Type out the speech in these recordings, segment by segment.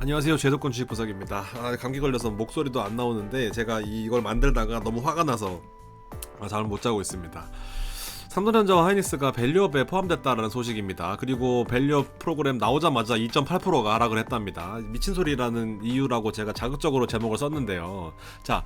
안녕하세요 제도권 주식 부석입니다 아, 감기 걸려서 목소리도 안 나오는데 제가 이걸 만들다가 너무 화가 나서 아, 잠을 못 자고 있습니다 삼성전자와 하이닉스가 밸류업에 포함됐다라는 소식입니다. 그리고 밸류업 프로그램 나오자마자 2.8%가 하락을 했답니다. 미친 소리라는 이유라고 제가 자극적으로 제목을 썼는데요. 자,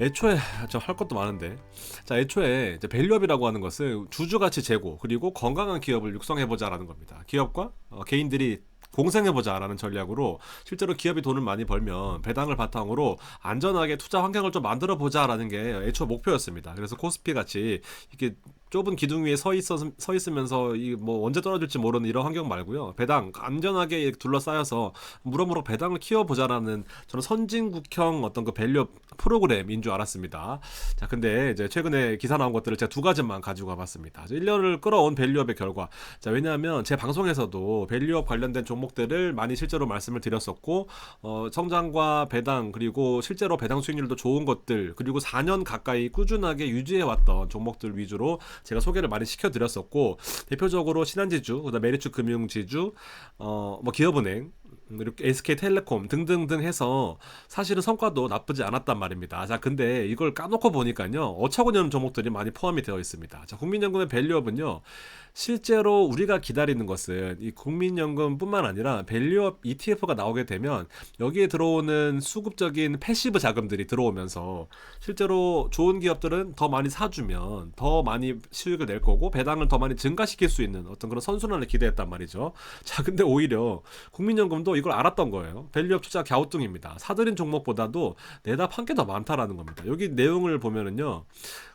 애초에 저할 것도 많은데 자 애초에 이제 밸류업이라고 하는 것은 주주가치 제고 그리고 건강한 기업을 육성해보자라는 겁니다. 기업과 어, 개인들이 공생해보자라는 전략으로 실제로 기업이 돈을 많이 벌면 배당을 바탕으로 안전하게 투자 환경을 좀 만들어 보자라는 게 애초 목표였습니다. 그래서 코스피 같이 이렇게 좁은 기둥 위에 서 있어 서 있으면서 이 뭐 언제 떨어질지 모르는 이런 환경 말고요. 배당 안전하게 둘러싸여서 무럭무럭 배당을 키워보자라는 저는 선진국형 어떤 그 밸류 프로그램인 줄 알았습니다. 자, 근데 이제 최근에 기사 나온 것들을 제가 두 가지만 가지고 와봤습니다. 1년을 끌어온 밸류업의 결과. 자, 왜냐하면 제 방송에서도 밸류업 관련된 종목들을 많이 실제로 말씀을 드렸었고, 어, 성장과 배당 그리고 실제로 배당 수익률도 좋은 것들 그리고 4년 가까이 꾸준하게 유지해왔던 종목들 위주로 제가 소개를 많이 시켜드렸었고 대표적으로 신한지주, 그다음 메리츠 금융지주, 어 뭐 기업은행 그리고 SK텔레콤 등등등 해서 사실은 성과도 나쁘지 않았단 말입니다. 자, 근데 이걸 까놓고 보니까요. 어처구니 없는 종목들이 많이 포함이 되어 있습니다. 자, 국민연금의 밸류업은요. 실제로 우리가 기다리는 것은 이 국민연금뿐만 아니라 밸류업 ETF가 나오게 되면 여기에 들어오는 수급적인 패시브 자금들이 들어오면서 실제로 좋은 기업들은 더 많이 사주면 더 많이 수익을 낼 거고 배당을 더 많이 증가시킬 수 있는 어떤 그런 선순환을 기대했단 말이죠. 자, 근데 오히려 국민연금도 이걸 알았던 거예요. 밸류업 투자 갸우뚱입니다. 사들인 종목보다도 내다 판 게 더 많다라는 겁니다. 여기 내용을 보면은요.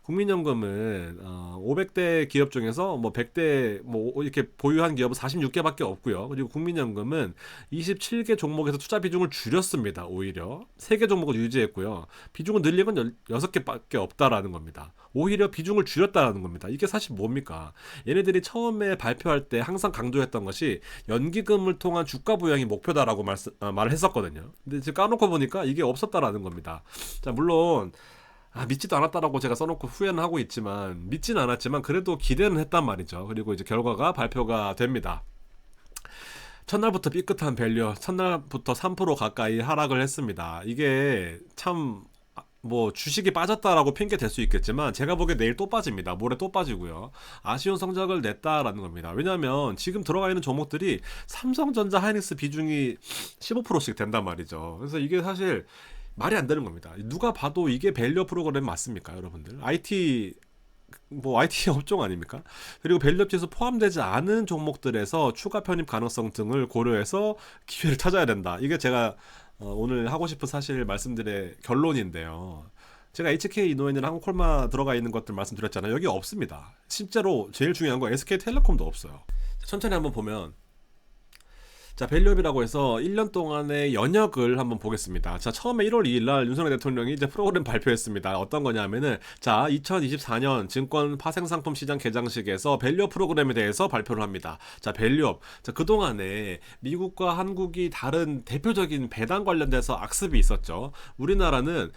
국민연금은 어, 500대 기업 중에서 뭐 100대 뭐 이렇게 보유한 기업은 46개밖에 없고요. 그리고 국민연금은 27개 종목에서 투자 비중을 줄였습니다. 오히려 3개 종목을 유지했고요. 비중을 늘린 건 6개밖에 없다라는 겁니다. 오히려 비중을 줄였다라는 겁니다. 이게 사실 뭡니까? 얘네들이 처음에 발표할 때 항상 강조했던 것이 연기금을 통한 주가 부양이 목표다라고 말, 어, 말을 했었거든요. 근데 지금 까놓고 보니까 이게 없었다라는 겁니다. 자, 물론 아, 믿지도 않았다라고 제가 써놓고 후회는 하고 있지만 믿지는 않았지만 그래도 기대는 했단 말이죠. 그리고 이제 결과가 발표가 됩니다. 첫날부터 삐끗한 밸류, 첫날부터 3% 가까이 하락을 했습니다. 이게 참 뭐 주식이 빠졌다라고 핑계 댈수 있겠지만 제가 보기에 내일 또 빠집니다. 모레 또 빠지고요. 아쉬운 성적을 냈다라는 겁니다. 왜냐하면 지금 들어가 있는 종목들이 삼성전자 하이닉스 비중이 15%씩 된단 말이죠. 그래서 이게 사실 말이 안 되는 겁니다. 누가 봐도 이게 밸류 프로그램 맞습니까, 여러분들? IT 뭐 IT 업종 아닙니까? 그리고 밸류업지에서 포함되지 않은 종목들에서 추가 편입 가능성 등을 고려해서 기회를 찾아야 된다. 이게 제가 어, 오늘 하고 싶은 사실 말씀드릴 결론인데요. 제가 HK 이노엔이랑 한국콜마 들어가 있는 것들 말씀드렸잖아요. 여기 없습니다. 실제로 제일 중요한 건 SK텔레콤도 없어요. 천천히 한번 보면 자, 밸류업이라고 해서 1년 동안의 연역을 한번 보겠습니다. 자, 처음에 1월 2일 날 윤석열 대통령이 이제 프로그램 발표했습니다. 어떤 거냐면은 자, 2024년 증권 파생상품 시장 개장식에서 밸류업 프로그램에 대해서 발표를 합니다. 자, 밸류업. 자, 그동안에 미국과 한국이 다른 대표적인 배당 관련돼서 악습이 있었죠. 우리나라는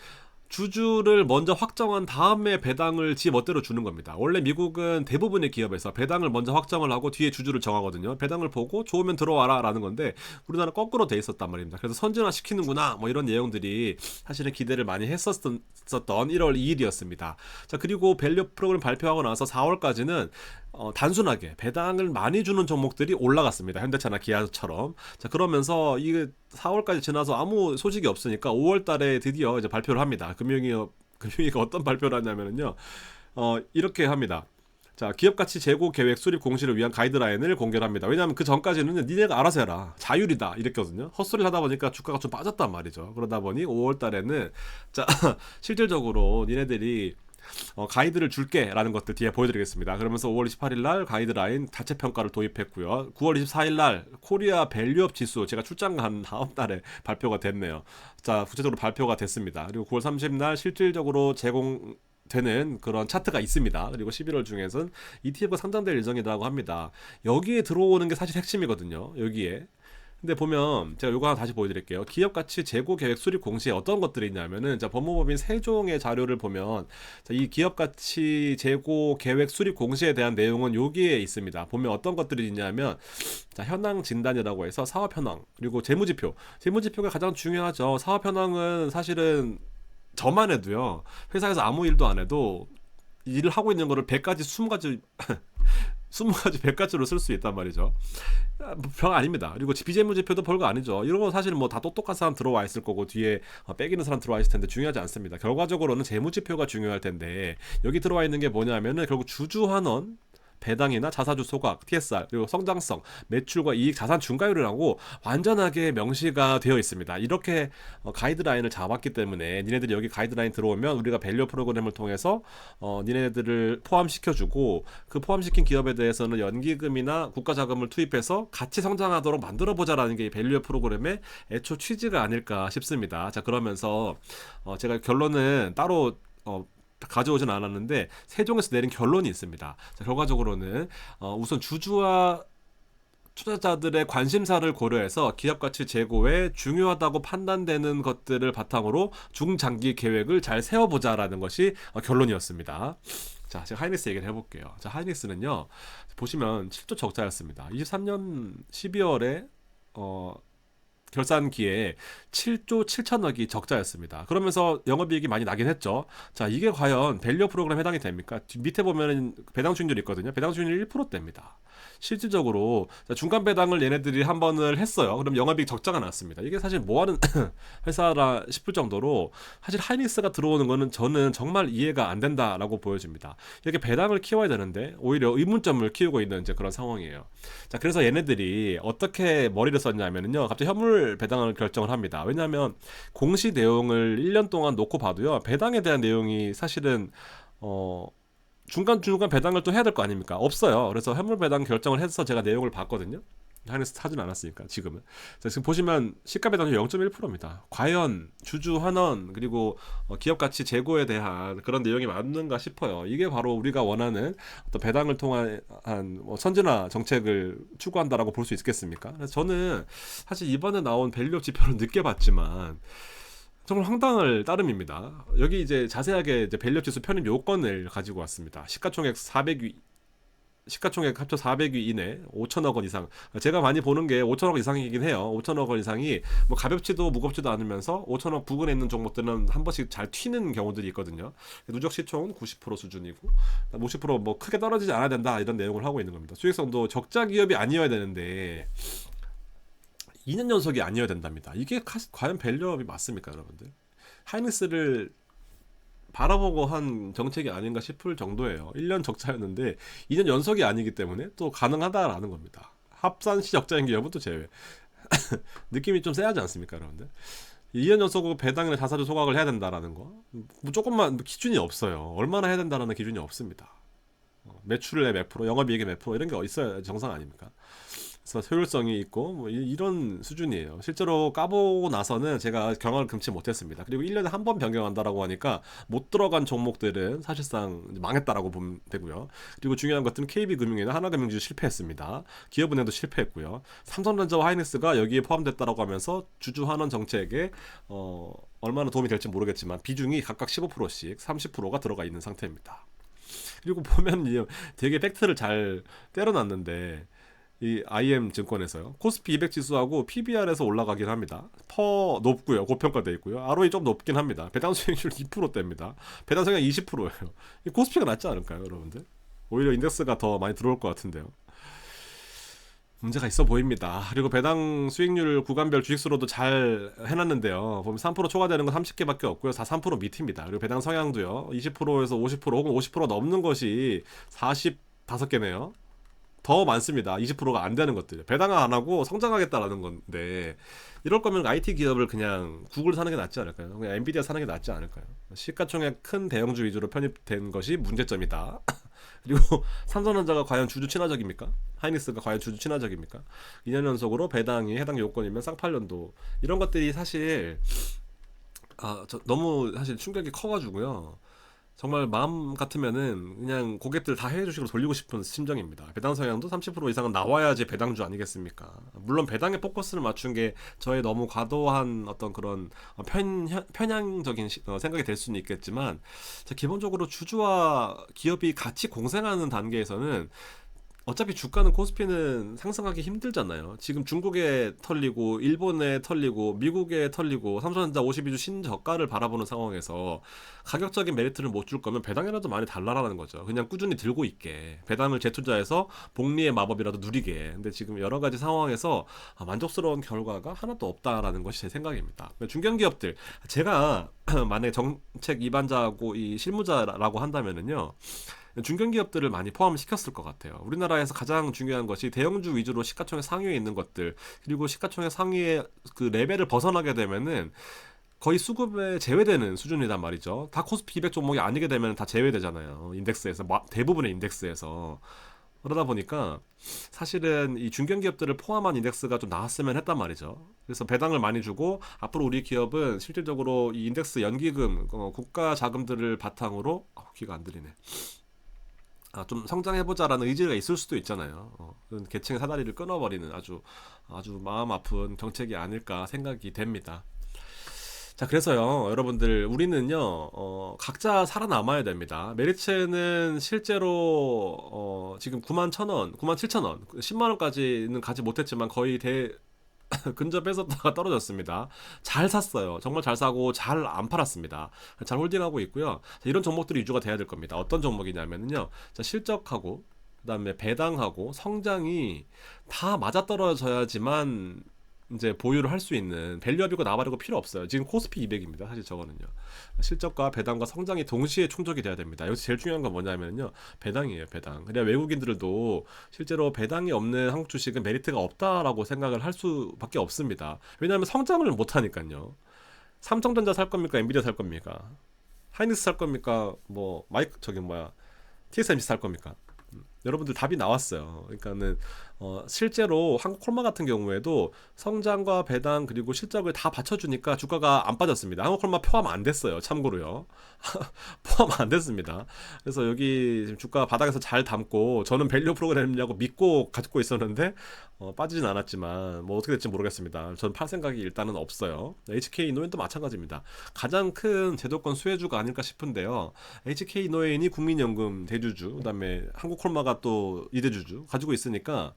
주주를 먼저 확정한 다음에 배당을 지 멋대로 주는 겁니다. 원래 미국은 대부분의 기업에서 배당을 먼저 확정을 하고 뒤에 주주를 정하거든요. 배당을 보고 좋으면 들어와라 라는 건데 우리나라 거꾸로 돼 있었단 말입니다. 그래서 선진화 시키는구나 뭐 이런 내용들이 사실은 기대를 많이 했었던 1월 2일이었습니다. 자 그리고 밸류 프로그램 발표하고 나서 4월까지는 어, 단순하게 배당을 많이 주는 종목들이 올라갔습니다. 현대차나 기아처럼. 자, 그러면서 이게 4월까지 지나서 아무 소식이 없으니까 5월 달에 드디어 이제 발표를 합니다. 금융위가 금융위가 어떤 발표를 하냐면은요. 어, 이렇게 합니다. 자, 기업 가치 재고 계획 수립 공시를 위한 가이드라인을 공개를 합니다. 왜냐하면 그 전까지는 니네가 알아서 해라. 자율이다. 이랬거든요. 헛소리를 하다 보니까 주가가 좀 빠졌단 말이죠. 그러다 보니 5월 달에는 자, 실질적으로 니네들이 어, 가이드를 줄게라는 것들 뒤에 보여드리겠습니다. 그러면서 5월 28일 날 가이드라인 자체 평가를 도입했고요. 9월 24일 날 코리아 밸류업 지수 제가 출장 간 다음 달에 발표가 됐네요. 자 구체적으로 발표가 됐습니다. 그리고 9월 30일 날 실질적으로 제공 되는 그런 차트가 있습니다. 그리고 11월 중에선 ETF가 상장될 예정이라고 합니다. 여기에 들어오는 게 사실 핵심이거든요. 여기에 근데 보면 제가 요거 하나 다시 보여드릴게요. 기업 가치 재고 계획 수립 공시에 어떤 것들이 있냐면은 자 법무법인 세 종의 자료를 보면 자, 이 기업 가치 재고 계획 수립 공시에 대한 내용은 여기에 있습니다. 보면 어떤 것들이 있냐면 자 현황 진단이라고 해서 사업 현황 그리고 재무지표 재무지표가 가장 중요하죠. 사업 현황은 사실은 저만 해도요 회사에서 아무 일도 안 해도 일을 하고 있는 거를 100가지 20가지 20가지 100가지로 쓸 수 있단 말이죠. 아, 뭐 아닙니다. 그리고 비재무제표도 별거 아니죠. 이런 거 사실은 뭐다 똑똑한 사람 들어와 있을 거고 뒤에 어, 빼기는 사람 들어와 있을 텐데 중요하지 않습니다. 결과적으로는 재무지표가 중요할 텐데 여기 들어와 있는 게 뭐냐면은 결국 주주환원 배당이나 자사주 소각, TSR, 그리고 성장성, 매출과 이익, 자산 중과율이라고 완전하게 명시가 되어 있습니다. 이렇게 어, 가이드라인을 잡았기 때문에 니네들이 여기 가이드라인 들어오면 우리가 밸류 프로그램을 통해서 어, 니네들을 포함시켜주고 그 포함시킨 기업에 대해서는 연기금이나 국가 자금을 투입해서 같이 성장하도록 만들어 보자라는 게 이 밸류 프로그램의 애초 취지가 아닐까 싶습니다. 자 그러면서 어, 제가 결론은 따로 어, 가져오진 않았는데 세종에서 내린 결론이 있습니다. 자, 결과적으로는 어, 우선 주주와 투자자들의 관심사를 고려해서 기업 가치 제고에 중요하다고 판단되는 것들을 바탕으로 중장기 계획을 잘 세워보자라는 것이 어, 결론이었습니다. 자, 제가 하이닉스 얘기를 해볼게요. 자, 하이닉스는요, 보시면 7조 적자였습니다. 23년 12월에, 어, 결산기에 7조 7천억이 적자였습니다. 그러면서 영업이익이 많이 나긴 했죠. 자, 이게 과연 밸류 프로그램 해당이 됩니까? 뒤- 밑에 보면은 배당 수익률이 있거든요. 배당 수익률 1%대입니다. 실질적으로 자, 중간 배당을 얘네들이 한 번을 했어요. 그럼 영업이익 적자가 났습니다. 이게 사실 뭐 하는 회사라 싶을 정도로 사실 하이닉스가 들어오는 거는 저는 정말 이해가 안 된다라고 보여집니다. 이렇게 배당을 키워야 되는데 오히려 의문점을 키우고 있는 이제 그런 상황이에요. 자, 그래서 얘네들이 어떻게 머리를 썼냐면요. 갑자기 현물 배당을 결정을 합니다. 왜냐하면 공시 내용을 1년 동안 놓고 봐도요. 배당에 대한 내용이 사실은 어 중간 중간 배당을 또 해야 될 거 아닙니까? 없어요. 그래서 현물 배당 결정을 해서 제가 내용을 봤거든요. 하이닉스 사진 않았으니까 지금은 자, 지금 보시면 시가 배당률 0.1%입니다. 과연 주주 환원 그리고 어, 기업 가치 재고에 대한 그런 내용이 맞는가 싶어요. 이게 바로 우리가 원하는 어떤 배당을 통한 뭐 선진화 정책을 추구한다라고 볼 수 있겠습니까? 그래서 저는 사실 이번에 나온 밸류업 지표를 늦게 봤지만 정말 황당할 따름입니다. 여기 이제 자세하게 이제 밸류업 지수 편입 요건을 가지고 왔습니다. 시가총액 400위 시가총액 합쳐 400위 이내 5천억 원 이상 제가 많이 보는 게 5천억 이상이긴 해요 5천억 원 이상이 뭐 가볍지도 무겁지도 않으면서 5천억 부근에 있는 종목들은 한 번씩 잘 튀는 경우들이 있거든요 누적 시총은 90% 수준이고 50%뭐 크게 떨어지지 않아야 된다 이런 내용을 하고 있는 겁니다 수익성도 적자 기업이 아니어야 되는데 2년 연속이 아니어야 된답니다 이게 카- 과연 밸류업이 맞습니까 여러분들 하이닉스를 바라보고 한 정책이 아닌가 싶을 정도예요. 1년 적자였는데 2년 연속이 아니기 때문에 또 가능하다라는 겁니다. 합산 시 적자인 기업은 또 제외. 느낌이 좀 세하지 않습니까, 여러분들? 2년 연속 배당이나 자사주 소각을 해야 된다라는 거. 뭐 조금만 기준이 없어요. 얼마나 해야 된다는 기준이 없습니다. 어, 매출의 몇 프로, 영업이익의 몇 프로 이런 게 있어야 정상 아닙니까? 그래서 효율성이 있고 뭐 이- 이런 수준이에요. 실제로 까보고 나서는 제가 경험을 금치 못했습니다. 그리고 1년에 한 번 변경한다라고 하니까 못 들어간 종목들은 사실상 망했다라고 보면 되고요. 그리고 중요한 것들은 KB금융이나 하나금융주 실패했습니다. 기업은행도 실패했고요. 삼성전자와 하이닉스가 여기에 포함됐다라고 하면서 주주 환원 정책에 어, 얼마나 도움이 될지 모르겠지만 비중이 각각 15%씩 30%가 들어가 있는 상태입니다. 그리고 보면 되게 팩트를 잘 때려놨는데 이 IM 증권에서요. 코스피 200 지수하고 PBR에서 올라가긴 합니다. 퍼 높고요. 고평가돼 있고요. ROE 좀 높긴 합니다. 배당 수익률 2%대입니다. 배당 성향 20%예요. 코스피가 낫지 않을까요, 여러분들? 오히려 인덱스가 더 많이 들어올 것 같은데요. 문제가 있어 보입니다. 그리고 배당 수익률 구간별 주식수로도 잘 해놨는데요. 보면 3% 초과되는 건 30개밖에 없고요. 4, 3% 밑입니다. 그리고 배당 성향도요. 20%에서 50% 혹은 50% 넘는 것이 45개네요. 더 많습니다. 20%가 안 되는 것들. 배당을 안 하고 성장하겠다라는 건데 이럴 거면 IT 기업을 그냥 구글 사는 게 낫지 않을까요? 그냥 엔비디아 사는 게 낫지 않을까요? 시가총액 큰 대형주 위주로 편입된 것이 문제점이다. 그리고 삼성전자가 과연 주주 친화적입니까? 하이닉스가 과연 주주 친화적입니까? 2년 연속으로 배당이 해당 요건이면 쌍팔년도 이런 것들이 사실 아, 저 너무 사실 충격이 커가지고요. 정말 마음 같으면은 그냥 고객들 다 해외 주식으로 돌리고 싶은 심정입니다. 배당 성향도 30% 이상은 나와야지 배당주 아니겠습니까? 물론 배당에 포커스를 맞춘 게 저의 너무 과도한 어떤 그런 편, 편향적인 시- 어, 생각이 될 수는 있겠지만 자, 기본적으로 주주와 기업이 같이 공생하는 단계에서는 어차피 주가는 코스피는 상승하기 힘들잖아요. 지금 중국에 털리고 일본에 털리고 미국에 털리고 삼성전자 52주 신저가를 바라보는 상황에서 가격적인 메리트를 못 줄 거면 배당이라도 많이 달라라는 거죠. 그냥 꾸준히 들고 있게 배당을 재투자해서 복리의 마법이라도 누리게. 근데 지금 여러 가지 상황에서 아, 만족스러운 결과가 하나도 없다라는 것이 제 생각입니다. 중견 기업들 제가 만약에 정책 이반자하고 이 실무자라고 한다면은요. 중견기업들을 많이 포함시켰을 것 같아요. 우리나라에서 가장 중요한 것이 대형주 위주로 시가총액 상위에 있는 것들 그리고 시가총액 상위의 그 레벨을 벗어나게 되면은 거의 수급에 제외되는 수준이란 말이죠. 다 코스피 200 종목이 아니게 되면 다 제외되잖아요. 인덱스에서 마- 대부분의 인덱스에서 그러다 보니까 사실은 이 중견기업들을 포함한 인덱스가 좀 나왔으면 했단 말이죠. 그래서 배당을 많이 주고 앞으로 우리 기업은 실질적으로 이 인덱스 연기금, 어, 국가 자금들을 바탕으로 아, 귀가 안 들리네. 아, 좀 성장해보자라는 의지가 있을 수도 있잖아요. 어, 그런 계층의 사다리를 끊어버리는 아주 아주 마음 아픈 정책이 아닐까 생각이 됩니다. 자, 그래서요, 여러분들, 우리는요, 어, 각자 살아남아야 됩니다. 메리츠는 실제로, 어, 지금 9만 1천 원, 9만 7천 원, 10만 원까지는 가지 못했지만 거의 대, 근접했었다가 떨어졌습니다. 잘 샀어요. 정말 잘 사고 잘 안 팔았습니다. 잘 홀딩하고 있고요. 자, 이런 종목들이 유주가 돼야 될 겁니다. 어떤 종목이냐면요. 자, 실적하고 그다음에 배당하고 성장이 다 맞아떨어져야지만 이제 보유를 할 수 있는 밸류업이고 나발이고 필요 없어요. 지금 코스피 200입니다. 사실 저거는요. 실적과 배당과 성장이 동시에 충족이 돼야 됩니다. 여기서 제일 중요한 건 뭐냐면요. 배당이에요, 배당. 그래야 외국인들도 실제로 배당이 없는 한국 주식은 메리트가 없다라고 생각을 할 수밖에 없습니다. 왜냐하면 성장을 못 하니까요. 삼성전자 살 겁니까? 엔비디아 살 겁니까? 하이닉스 살 겁니까? 뭐 마이크 저기 뭐야? TSMC 살 겁니까? 음, 여러분들 답이 나왔어요. 그러니까는 어, 실제로 한국 콜마 같은 경우에도 성장과 배당 그리고 실적을 다 받쳐주니까 주가가 안 빠졌습니다. 한국 콜마 포함 안 됐어요. 참고로요. 포함 안 됐습니다. 그래서 여기 지금 주가 바닥에서 잘 담고 저는 밸류 프로그램이라고 믿고 가지고 있었는데 어, 빠지진 않았지만 뭐 어떻게 될지 모르겠습니다. 전 팔 생각이 일단은 없어요. HK 노인도 마찬가지입니다. 가장 큰 제도권 수혜주가 아닐까 싶은데요. HK 노인이 국민연금 대주주, 그다음에 한국콜마가 또 이대주주 가지고 있으니까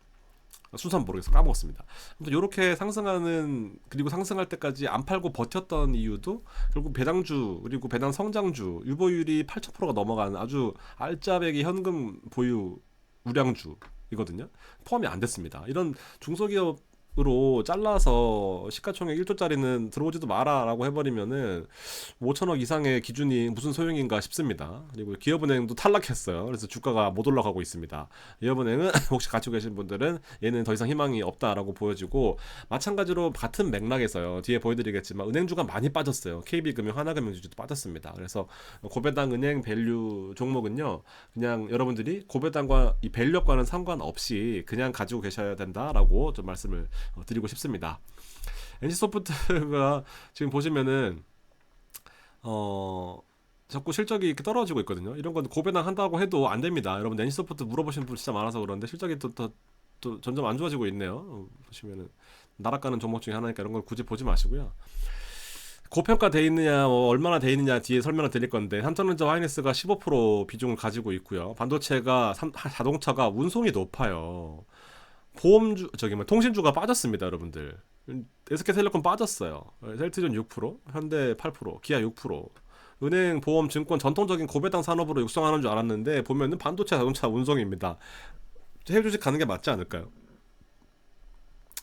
순서는 모르겠어 까먹었습니다. 아무튼 이렇게 상승하는 그리고 상승할 때까지 안 팔고 버텼던 이유도 결국 배당주 그리고 배당 성장주 유보율이 8,000%가 넘어가는 아주 알짜배기 현금 보유 우량주 이거든요. 포함이 안 됐습니다. 이런 중소기업 으로 잘라서 시가총액 1조짜리는 들어오지도 마라라고 해버리면은 5천억 이상의 기준이 무슨 소용인가 싶습니다. 그리고 기업은행도 탈락했어요. 그래서 주가가 못 올라가고 있습니다. 기업은행은 혹시 가지고 계신 분들은 얘는 더 이상 희망이 없다라고 보여지고 마찬가지로 같은 맥락에서요. 뒤에 보여드리겠지만 은행주가 많이 빠졌어요. KB금융, 하나금융주도 빠졌습니다. 그래서 고배당 은행 밸류 종목은요. 그냥 여러분들이 고배당과 이 밸류과는 상관없이 그냥 가지고 계셔야 된다라고 좀 말씀을 어, 드리고 싶습니다. NC소프트가 지금 보시면은 어 자꾸 실적이 이렇게 떨어지고 있거든요. 이런 건 고배당 한다고 해도 안 됩니다. 여러분 NC소프트 물어보시는 분 진짜 많아서 그런데 실적이 또, 또, 또 점점 안 좋아지고 있네요. 어, 보시면은 나락가는 종목 중에 하나니까 이런 걸 굳이 보지 마시고요. 고평가 돼 있느냐, 뭐 얼마나 돼 있느냐 뒤에 설명을 드릴 건데 삼성전자 하이닉스가 15% 비중을 가지고 있고요. 반도체가 삼- 자동차가 운송이 높아요. 보험주 저기 뭐 통신주가 빠졌습니다, 여러분들. SK텔레콤 빠졌어요. 셀트전 6%, 현대 8%, 기아 6%. 은행, 보험, 증권 전통적인 고배당 산업으로 육성하는 줄 알았는데 보면은 반도체, 자동차, 운송입니다. 해외 주식 가는 게 맞지 않을까요?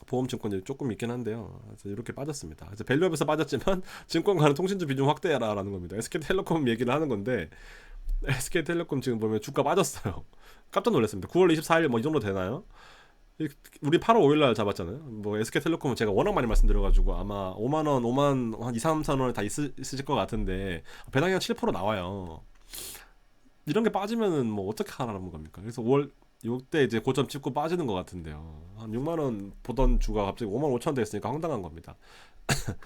보험 증권이 조금 있긴 한데요. 그래서 이렇게 빠졌습니다. 그래서 밸류업에서 빠졌지만 증권과는 통신주 비중 확대해라라는 겁니다. SK텔레콤 얘기를 하는 건데 SK텔레콤 지금 보면 주가 빠졌어요. 깜짝 놀랐습니다. 9월 24일 뭐 이 정도 되나요? 이- 우리 8월 5일 날 잡았잖아요. 뭐 SK텔레콤은 제가 워낙 많이 말씀드려가지고 아마 5만 원, 5만 한 2, 3, 4원 원에 다 있으, 있으실 것 같은데 배당이 한7% 나와요. 이런 게 빠지면은 뭐 어떻게 하라는 겁니까? 그래서 5월 이때 이제 고점 찍고 빠지는 것 같은데요. 한 6만 원 보던 주가 갑자기 5만 5천 원 됐으니까 황당한 겁니다.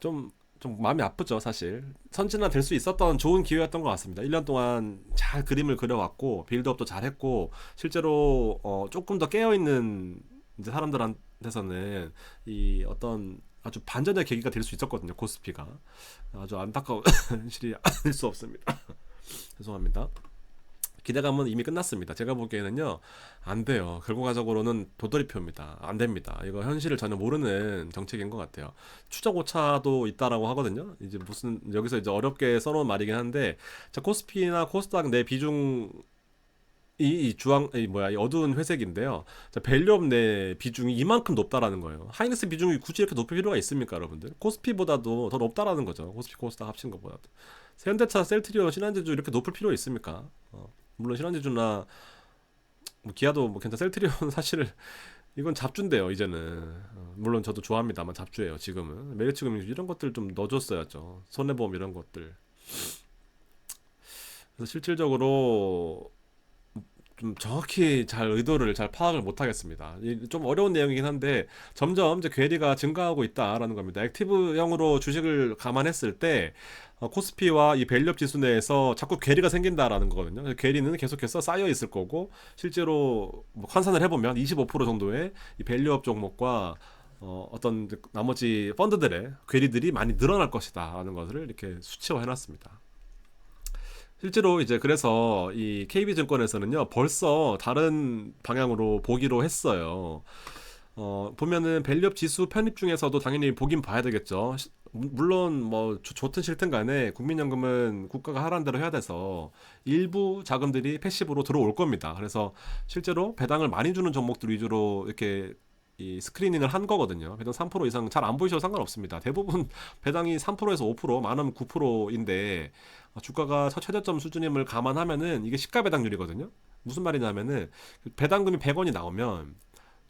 좀 좀 마음이 아프죠, 사실. 선진화 될 수 있었던 좋은 기회였던 것 같습니다. 1년 동안 잘 그림을 그려왔고, 빌드업도 잘했고, 실제로 어, 조금 더 깨어있는 이제 사람들한테서는 이 어떤 아주 반전의 계기가 될 수 있었거든요, 코스피가. 아주 안타까운 현실이 아닐 수 없습니다. 죄송합니다. 기대감은 이미 끝났습니다. 제가 보기에는요, 안 돼요. 결과적으로는 도돌이표입니다. 안 됩니다. 이거 현실을 전혀 모르는 정책인 것 같아요. 추적 오차도 있다라고 하거든요. 이제 무슨, 여기서 이제 어렵게 써놓은 말이긴 한데, 자, 코스피나 코스닥 내 비중, 이, 이 주황, 이 뭐야, 이 어두운 회색인데요. 자, 밸류업 내 비중이 이만큼 높다라는 거예요. 하이닉스 비중이 굳이 이렇게 높일 필요가 있습니까, 여러분들? 코스피보다도 더 높다라는 거죠. 코스피, 코스닥 합친 것보다도. 세현대차, 셀트리온, 신한제주 이렇게 높을 필요 있습니까? 어, 물론 신한제주나 뭐 기아도 뭐 괜찮 셀트리온 사실 이건 잡주인데요 이제는. 어, 물론 저도 좋아합니다만 잡주예요 지금은. 메리츠금 이런 것들 좀 넣어줬어야죠. 손해보험 이런 것들. 그래서 실질적으로 좀 정확히 잘 의도를 잘 파악을 못 하겠습니다. 이좀 어려운 내용이긴 한데 점점 이제 괴리가 증가하고 있다라는 겁니다. 액티브형으로 주식을 감안했을 때 어, 코스피와 이 밸류업 지수 내에서 자꾸 괴리가 생긴다라는 거거든요. 괴리는 계속해서 쌓여 있을 거고 실제로 뭐 환산을 해보면 25% 정도의 이 밸류업 종목과 어, 어떤 나머지 펀드들의 괴리들이 많이 늘어날 것이다라는 것을 이렇게 수치화해 놨습니다. 실제로 이제 그래서 이 KB증권에서는요 벌써 다른 방향으로 보기로 했어요. 어, 보면은 밸류업 지수 편입 중에서도 당연히 보긴 봐야 되겠죠. 시- 무- 물론 뭐 좋- 좋든 싫든 간에 국민연금은 국가가 하라는 대로 해야 돼서 일부 자금들이 패시브로 들어올 겁니다. 그래서 실제로 배당을 많이 주는 종목들 위주로 이렇게 이 스크리닝을 한 거거든요. 배당 3% 이상 잘 안 보이셔도 상관없습니다. 대부분 배당이 3%에서 5%, 많으면 9%인데 주가가 첫 최저점 수준임을 감안하면은 이게 시가 배당률이거든요. 무슨 말이냐면은 배당금이 100원이 나오면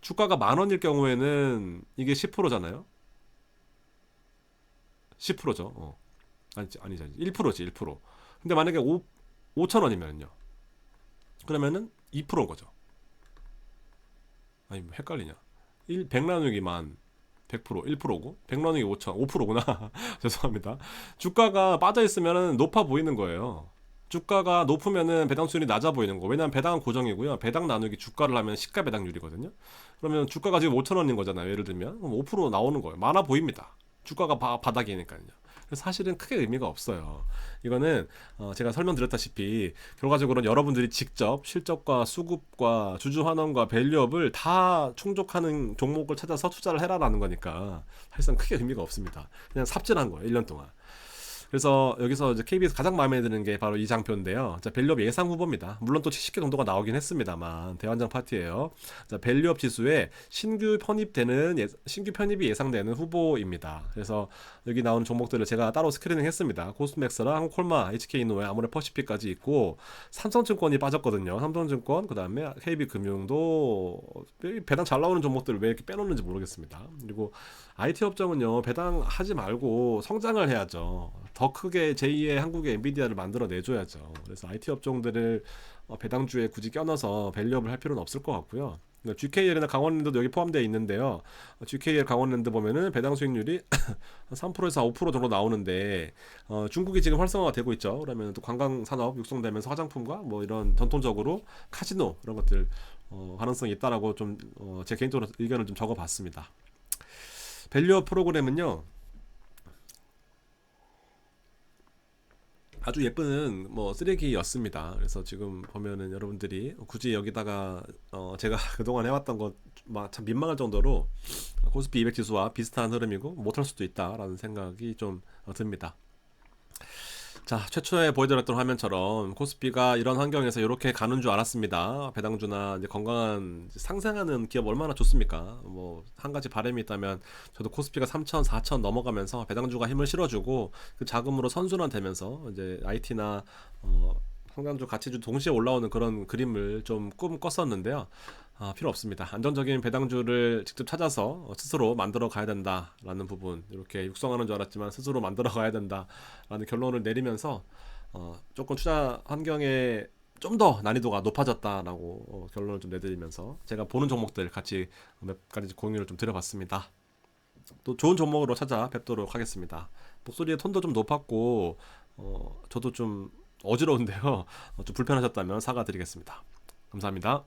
주가가 만 원일 경우에는 이게 10%잖아요. 10%죠. 어. 아니 아니죠. 1%지, 1%. 근데 만약에 5 5천 원이면요. 그러면은 2%인 거죠. 아니 뭐 헷갈리냐. 1 100 나누기 만 100% 1%고 100 나누기 5천 5%구나. 죄송합니다. 주가가 빠져 있으면은 높아 보이는 거예요. 주가가 높으면은 배당 수율이 낮아 보이는 거. 왜냐면 배당은 고정이고요. 배당 나누기 주가를 하면 시가 배당률이거든요. 그러면 주가가 지금 5천 원인 거잖아요. 예를 들면 그럼 5% 나오는 거예요. 많아 보입니다. 주가가 바, 바닥이니까요. 사실은 크게 의미가 없어요. 이거는 어, 제가 설명드렸다시피 결과적으로는 여러분들이 직접 실적과 수급과 주주 환원과 밸류업을 다 충족하는 종목을 찾아서 투자를 해라라는 거니까 사실상 크게 의미가 없습니다. 그냥 삽질한 거예요. 1년 동안. 그래서 여기서 이제 KBS 가장 마음에 드는 게 바로 이 장표인데요. 자, 밸류업 예상 후보입니다. 물론 또 70개 정도가 나오긴 했습니다만 대환장 파티예요. 자, 밸류업 지수에 신규 편입되는 예, 신규 편입이 예상되는 후보입니다. 그래서 여기 나오는 종목들을 제가 따로 스크리닝 했습니다. 코스맥스랑 콜마, HK노에 아모레 퍼시픽까지 있고 삼성증권이 빠졌거든요. 삼성증권 그다음에 KB금융도 배당 잘 나오는 종목들을 왜 이렇게 빼놓는지 모르겠습니다. 그리고 IT 업종은요 배당 하지 말고 성장을 해야죠. 더 크게 제2의 한국의 엔비디아를 만들어 내줘야죠. 그래서 IT 업종들을 어, 배당주에 굳이 껴넣어서 밸류업을 할 필요는 없을 것 같고요. GKL이나 강원랜드도 여기 포함되어 있는데요. 어, GKL 강원랜드 보면은 배당 수익률이 한 3%에서 5% 정도 나오는데 어, 중국이 지금 활성화가 되고 있죠. 그러면 또 관광 산업 육성되면서 화장품과 뭐 이런 전통적으로 카지노 이런 것들 어, 가능성이 있다라고 좀제 개인적으로 의견을 좀 적어봤습니다. 밸류업 프로그램은요. 아주 예쁜 뭐 쓰레기였습니다. 그래서 지금 보면은 여러분들이 굳이 여기다가 어 제가 그동안 해왔던 것참 민망할 정도로 코스피 200 지수와 비슷한 흐름이고 못할 수도 있다라는 생각이 좀 어, 듭니다. 자, 최초에 보여드렸던 화면처럼 코스피가 이런 환경에서 이렇게 가는 줄 알았습니다. 배당주나 이제 건강한 상생하는 기업 얼마나 좋습니까? 뭐 한 가지 바람이 있다면 저도 코스피가 3천, 4천 넘어가면서 배당주가 힘을 실어주고 그 자금으로 선순환되면서 이제 IT나 어, 성장주, 가치주 동시에 올라오는 그런 그림을 좀 꿈 꿨었는데요. 아, 필요 없습니다. 안정적인 배당주를 직접 찾아서 어, 스스로 만들어 가야 된다라는 부분 이렇게 육성하는 줄 알았지만 스스로 만들어 가야 된다라는 결론을 내리면서 어, 조금 투자 환경에 좀 더 난이도가 높아졌다라고 어, 결론을 좀 내드리면서 제가 보는 종목들 같이 몇 가지 공유를 좀 드려봤습니다. 또 좋은 종목으로 찾아뵙도록 하겠습니다. 목소리의 톤도 좀 높았고 어, 저도 좀 어지러운데요. 어, 좀 불편하셨다면 사과드리겠습니다. 감사합니다.